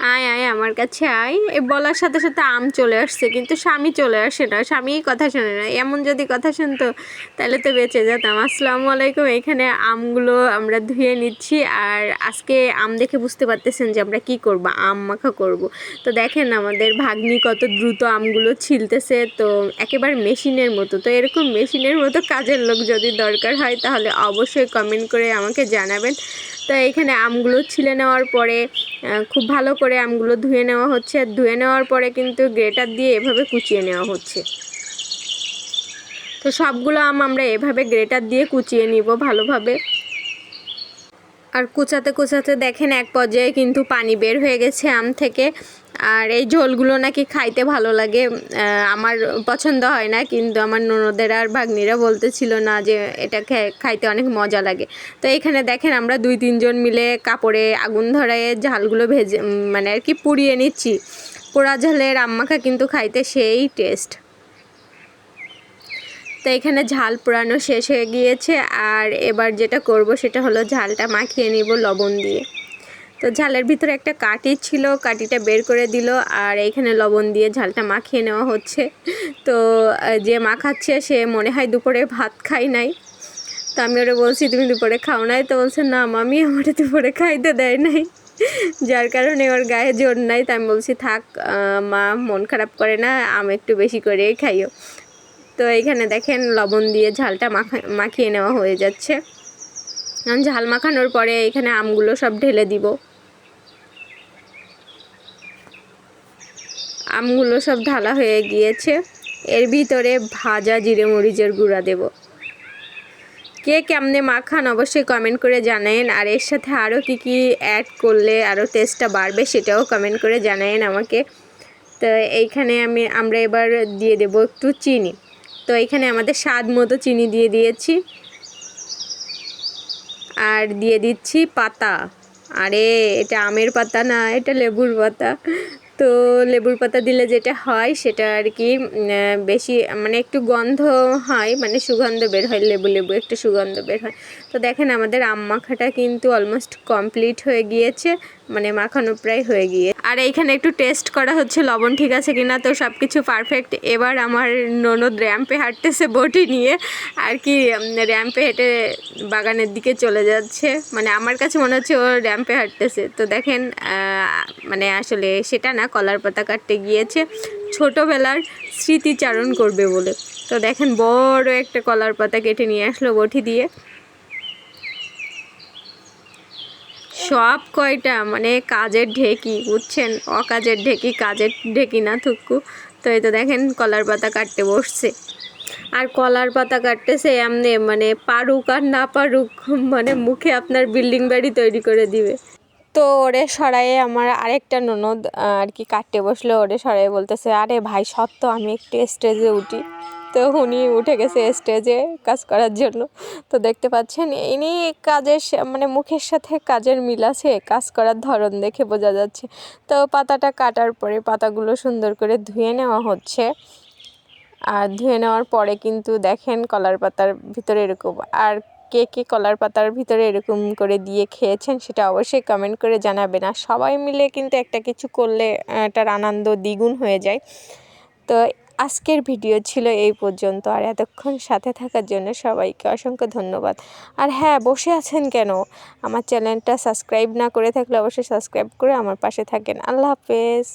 আয় আয়, আমার কাছে আয়। এ বলার সাথে সাথে আম চলে আসছে, কিন্তু স্বামী চলে আসে না। স্বামী কথা শোনে না। এমন যদি কথা শুনতো, তাহলে তো বেঁচে যেতাম। আসসালামু আলাইকুম। এখানে আমগুলো আমরা ধুয়ে নিচ্ছি, আর আজকে আম দেখে বুঝতে পারতেছেন যে আমরা কি করব, আম মাখা করব। তো দেখেন আমাদের ভাগ্নি কত দ্রুত আমগুলো ছিলতেছে, তো একেবারে মেশিনের মতো। তো এরকম মেশিনের মতো কাজের লোক যদি দরকার হয়, তাহলে অবশ্যই কমেন্ট করে আমাকে জানাবেন। তো এখানে আমগুলো ছিলে নেওয়ার পরে খুব ভালো করে আমগুলো ধুয়ে নেওয়া হচ্ছে। ধুয়ে নেওয়ার পরে কিন্তু গ্রেটার দিয়ে এভাবে কুচিয়ে নেওয়া হচ্ছে। তো সবগুলো আম আমরা এভাবে গ্রেটার দিয়ে কুচিয়ে নিব ভালোভাবে। আর কুচাতে কুচাতে দেখেন এক পর্যায়ে কিন্তু পানি বের হয়ে গেছে আম থেকে। আর এই ঝোলগুলো নাকি খাইতে ভালো লাগে আমার পছন্দ হয় না, কিন্তু আমার ননদের আর ভাগ্নিরা বলতেছিল না যে এটা খাইতে অনেক মজা লাগে। তো এখানে দেখেন আমরা দুই তিনজন মিলে কাপড়ে আগুন ধরায় ঝালগুলো ভেজে মানে আর কি পুড়িয়ে নিচ্ছি। পোড়া ঝালের আম্মাখা কিন্তু খাইতে সেই টেস্ট তো এখানে ঝাল পোড়ানো শেষ হয়ে গিয়েছে আর এবার যেটা করব সেটা হলো ঝালটা মাখিয়ে নিব লবণ দিয়ে। তো ঝালের ভিতরে একটা কাটি ছিল কাটিটা বের করে দিল আর এইখানে লবণ দিয়ে ঝালটা মাখিয়ে নেওয়া হচ্ছে। তো যে মাখাচ্ছে সে মনে হয় দুপুরে ভাত খাই নাই। তো আমি ওরা বলছি, তুমি দুপুরে খাও নাই? তো বলছে, না মামি, আমার দুপুরে খাইতে দেয় নাই। যার কারণে ওর গায়ে জোর নাই। তো আমি বলছি, থাক মা মন খারাপ করে না, আমি একটু বেশি করেই খাইও। তো এইখানে দেখেন লবণ দিয়ে ঝালটা মাখা, মাখিয়ে নেওয়া হয়ে যাচ্ছে। ঝাল মাখানোর পরে এখানে আমগুলো সব ঢেলে দিব। আমগুলো সব ঢালা হয়ে গিয়েছে। এর ভিতরে ভাজা জিরে মরিচের গুঁড়া দেব। কে কেমনে মাখান অবশ্যই কমেন্ট করে জানায়েন। আর এর সাথে আরও কি কি অ্যাড করলে আরও টেস্টটা বাড়বে সেটাও কমেন্ট করে জানায়েন আমাকে। তো এইখানে আমি, আমরা এবার দিয়ে দেব একটু চিনি। তো এখানে আমাদের স্বাদ মতো চিনি দিয়ে দিয়েছি। আর দিয়ে দিচ্ছি পাতা। আরে, এটা আমের পাতা না, এটা লেবুর পাতা। তো লেবুর পাতা দিলে যেটা হয়, সেটা আর কি বেশি মানে একটু গন্ধ হয় মানে সুগন্ধ বের হয়, লেবু লেবু একটু সুগন্ধ বের হয়। তো দেখেন আমাদের আম মাখাটা কিন্তু অলমোস্ট কমপ্লিট হয়ে গিয়েছে। মানে মাখানো প্রায় হয়ে গিয়ে। আর এইখানে একটু টেস্ট করা হচ্ছে, লবণ ঠিক আছে কিনা? তো সব কিছু পারফেক্ট এবার আমার ননদ র্যাম্পে হাঁটতেছে বটি নিয়ে। আর কি র্যাম্পে হেঁটে বাগানের দিকে চলে যাচ্ছে। মানে আমার কাছে মনে হচ্ছে ও র্যাম্পে হাঁটতেছে। তো দেখেন মানে আসলে সেটা না, কলার পাতা কাটতে গিয়েছে। ছোটোবেলার স্মৃতিচারণ করবে বলে। তো দেখেন, বড় একটা কলার পাতা কেটে নিয়ে আসলো বটি দিয়ে। সব কয়টা মানে কাজের ঢেকি, বুঝছেন? অকাজের ঢেকি, কাজের ঢেকি না থুকু। তো এই তো দেখেন, কলার পাতা কাটতে বসছে। আর কলার পাতা কাটতেছে এমনি মানে পারুক আর না পারুক মানে মুখে আপনার বিল্ডিং বাড়ি তৈরি করে দিবে। তো ওরে সরাইয়ে আমার আরেকটা ননদ আর কি কাটতে বসল। ওরে সরাইয়ে বলতেছে, আরে ভাই, সত্য, আমি একটু স্টেজে উঠি। তো উনি উঠে গেছে স্টেজে কাজ করার জন্য। তো দেখতে পাচ্ছেন, ইনি কাজের মানে মুখের সাথে কাজের মিল আছে, কাজ করার ধরন দেখে বোঝা যাচ্ছে। তো পাতাটা কাটার পরে পাতাগুলো সুন্দর করে ধুয়ে নেওয়া হচ্ছে। আর ধুয়ে নেওয়ার পরে কিন্তু দেখেন কলার পাতার ভিতরে এরকম, আর কে কে কলার পাতার ভিতরে এরকম করে দিয়ে খেয়েছেন সেটা অবশ্যই কমেন্ট করে জানাবেন। আর সবাই মিলে কিন্তু একটা কিছু করলে এটার আনন্দ দ্বিগুণ হয়ে যায়। তো আজকের ভিডিও ছিল এই পর্যন্ত। আর এতক্ষণ সাথে থাকার জন্য সবাইকে অসংখ্য ধন্যবাদ। আর হ্যাঁ বসে আছেন কেন? আমার চ্যানেলটা সাবস্ক্রাইব না করে থাকলে অবশ্যই সাবস্ক্রাইব করে আমার পাশে থাকেন। আল্লাহ হাফেজ।